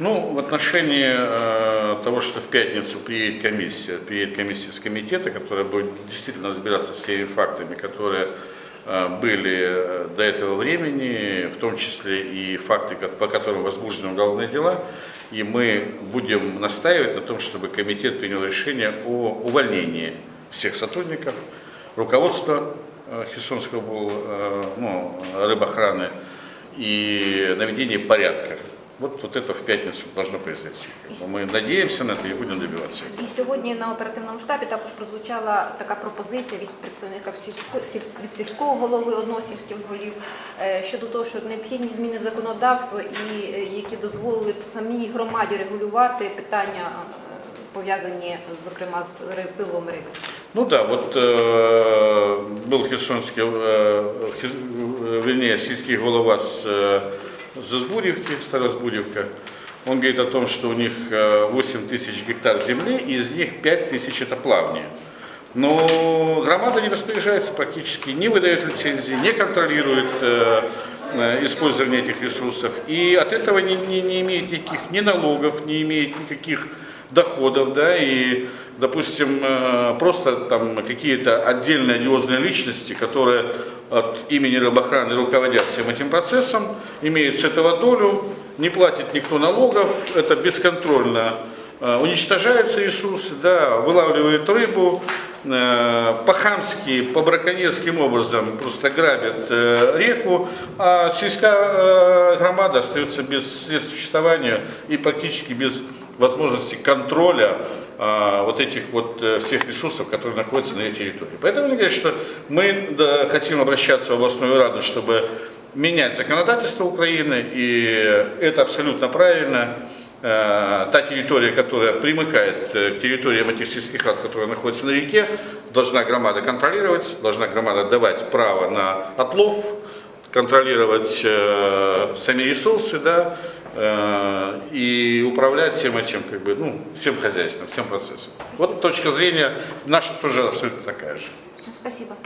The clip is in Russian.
Ну, в отношении э, того, что в пятницу приедет комиссия, приедет комиссия с комитета, которая будет действительно разбираться с теми фактами, которые э, были э, до этого времени, в том числе и факты, ко- по которым возбуждены уголовные дела, и мы будем настаивать на том, чтобы комитет принял решение о увольнении всех сотрудников, руководства э, Херсонского э, ну, рыбохраны и наведение порядка. Вот, вот это в пятницу должно произойти. Как бы Мы надеемся на это и будем добиваться. І сьогодні на оперативному штабі також прозвучала така пропозиція від представника сільсько- сільсь- від сільського голови одного з сільських голів е, щодо того, що необхідні зміни в законодавство, і е, які дозволили б самій громаді регулювати питання е, пов'язані, зокрема, з ри- пилом риби. Ну да, вот э, был херсонский, э, хер- э, вернее, сельский голова с э, Зазбуревки, Старозбуревка. Он говорит о том, что у них э, 8 тысяч гектар земли, из них 5 тысяч это плавание. Но громада не распоряжается практически, не выдает лицензии, не контролирует э, э, использование этих ресурсов. И от этого не, не, не имеет никаких ни налогов, не имеет никаких доходов, да, и, допустим, э, просто там какие-то отдельные одиозные личности, которые от имени рыбохраны руководят всем этим процессом, имеют с этого долю, не платит никто налогов, это бесконтрольно э, уничтожаются ресурсы, да, вылавливают рыбу, э, по-хамски, по-браконьерским образом просто грабят реку, а сельская громада остается без средств существования и практически без возможности контроля а, вот этих вот э, всех ресурсов, которые находятся на ее территории. Поэтому я говорю, что мы да, хотим обращаться в областную раду, чтобы менять законодательство Украины, и это абсолютно правильно. Э, Та территория, которая примыкает э, к территориям этих сельских рад, которые находятся на реке, должна громада контролировать, должна громада давать право на отлов, контролировать э, сами ресурсы, да, э, и управлять всем этим, как бы, ну, всем хозяйством, всем процессом. Вот точка зрения наша тоже абсолютно такая же. Спасибо.